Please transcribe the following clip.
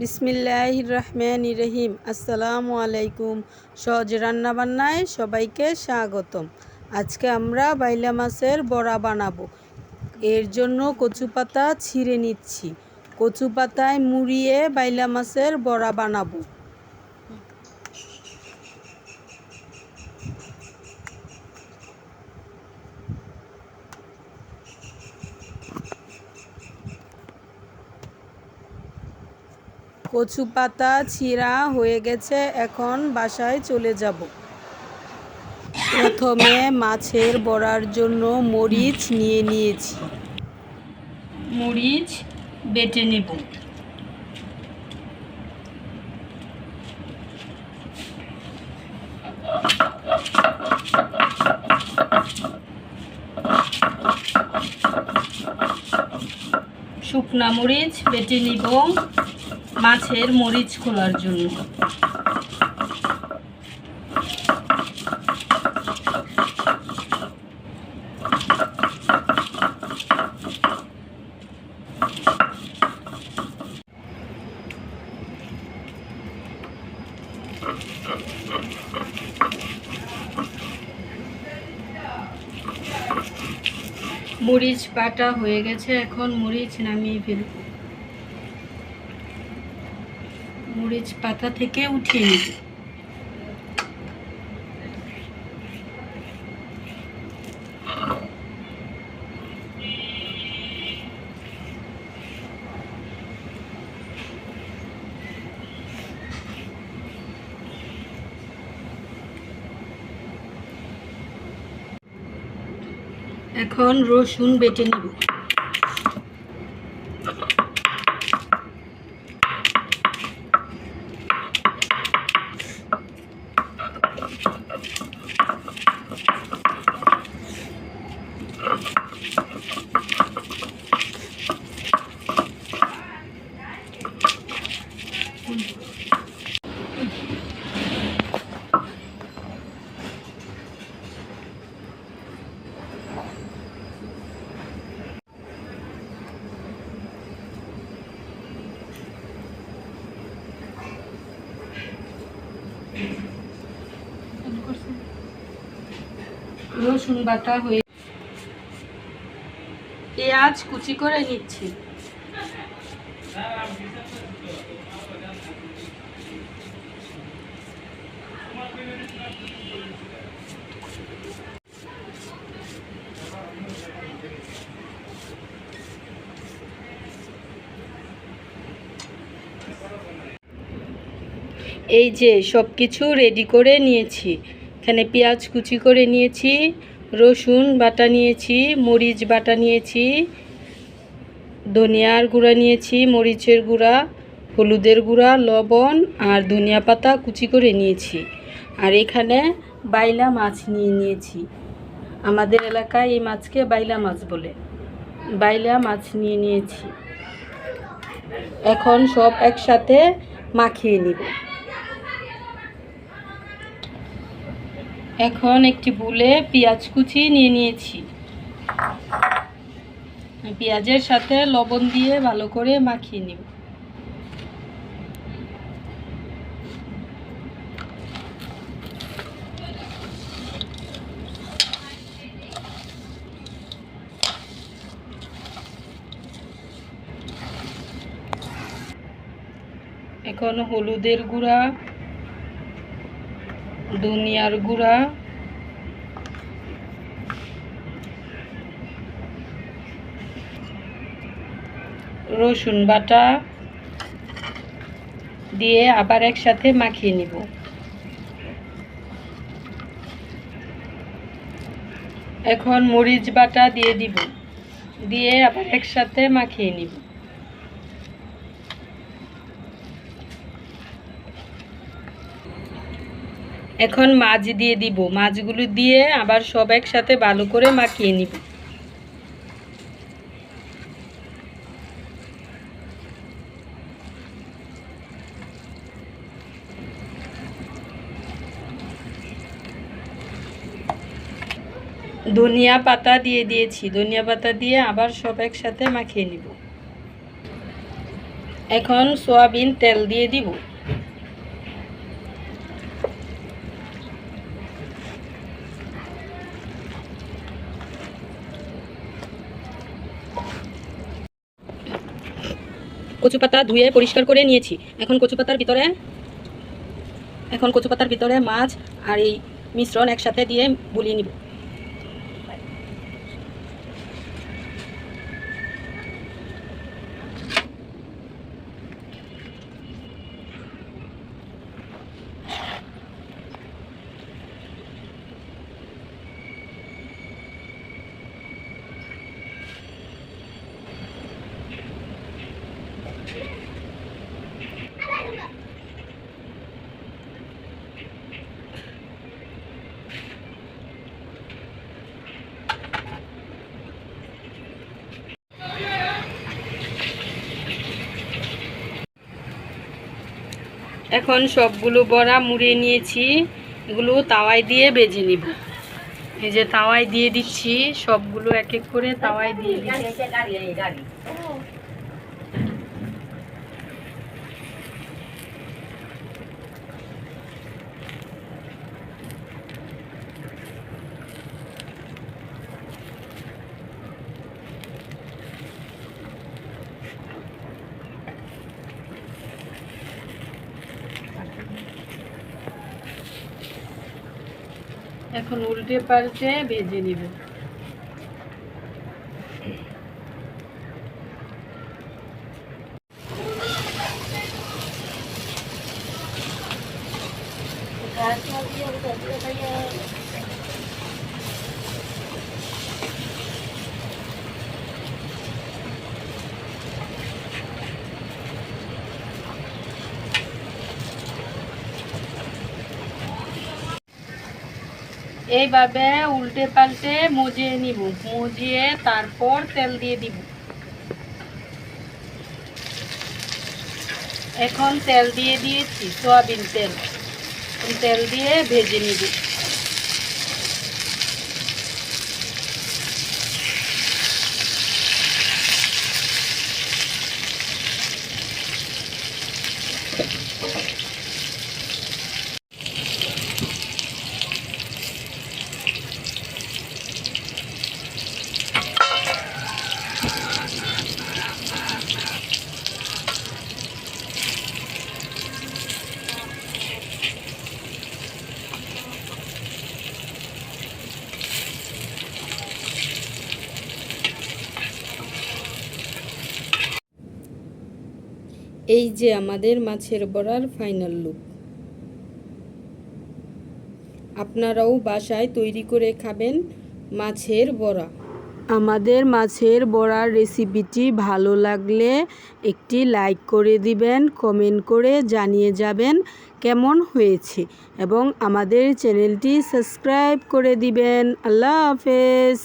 বিসমিল্লাহ রহমান রহিম আসসালামু আলাইকুম। সহজ রান্নাবান্নায় সবাইকে স্বাগতম। আজকে আমরা বাইলা মাছের বড়া বানাবো। এর জন্য কচু পাতা ছিঁড়ে নিচ্ছি। কচু পাতায় মুড়িয়ে বাইলা মাছের বড়া বানাবো। কচু পাতা ছিঁড়া হয়ে গেছে, এখন বাসায় চলে যাব। প্রথমে মাছের বড়ার জন্য মরিচ নিয়ে নিয়েছি। মরিচ বেটে নেব। শুকনা মরিচ বেটে নিব। মাছের মরিচ খোলার জন্য। মরিচ বাটা হয়ে গেছে এখন মরিচ নামিয়ে ফেলব। মরিচ পাতা থেকে উঠিয়ে নিব। এখন রসুন বেটে নিব। রসুন বাটা হয়ে পেঁয়াজ কুচি করে নিচ্ছি। এই যে সব কিছু রেডি করে নিয়েছি। এখানে পেঁয়াজ কুচি করে নিয়েছি, রসুন বাটা নিয়েছি, মরিচ বাটা নিয়েছি, ধনিয়ার গুঁড়া নিয়েছি, মরিচের গুঁড়া, হলুদের গুঁড়া, লবণ আর ধনিয়া পাতা কুচি করে নিয়েছি। আর এখানে বাইলা মাছ নিয়ে নিয়েছি। আমাদের এলাকায় এই মাছকে বাইলা মাছ বলে। বাইলা মাছ নিয়ে নিয়েছি। এখন সব একসাথে মাখিয়ে নিব। এখন একটি বুলে পেঁয়াজ কুচি নিয়ে নিয়েছি। পেঁয়াজের সাথে লবণ দিয়ে ভালো করে মাখিয়ে নিব। এখন হলুদের গুঁড়া ধনিয়ার গুঁড়া। রসুন বাটা দিয়ে আবার একসাথে মাখিয়ে নিব। এখন মরিচ বাটা দিয়ে দিব। দিয়ে আবার একসাথে মাখিয়ে নিব। এখন মাছ দিয়ে দিব। মাছগুলো দিয়ে আবার সব একসাথে ভালো করে মাখিয়ে নিব। ধনিয়া পাতা দিয়ে দিয়েছি। ধনিয়া পাতা দিয়ে আবার সব একসাথে মাখিয়ে নিব। এখন সয়াবিন তেল দিয়ে দিব। কচু পাতা ধুয়ে পরিষ্কার করে নিয়েছি। এখন কচু পাতার ভিতরে, এখন কচু পাতার ভিতরে মাছ আর এই মিশ্রণ একসাথে দিয়ে বুলিয়ে নিব। এখন সবগুলো বড়া মুড়ে নিয়েছি, এগুলো তাওয়ায় দিয়ে বেজে নিব। এই যে তাওয়াই দিয়ে দিচ্ছি, সবগুলো এক এক করে তাওয়াই দিয়ে দিচ্ছি। এখন উল্টে পাল্টে ভেজে নিব। এইভাবে উল্টে পাল্টে মজিয়ে নিব, মজিয়ে তারপর তেল দিয়ে দিব। এখন তেল দিয়ে দিয়েছি, সয়াবিন তেল। তেল দিয়ে ভেজে নিব। এই যে আমাদের মাছের বড়ার ফাইনাল লুক আপনারাও বাসায় তৈরি করে খাবেন মাছের বড়া। আমাদের মাছের বড়ার রেসিপিটি ভালো লাগলে একটি লাইক করে দিবেন কমেন্ট করে জানিয়ে যাবেন কেমন হয়েছে এবং আমাদের চ্যানেলটি সাবস্ক্রাইব করে দিবেন। আল্লাহ হাফেজ।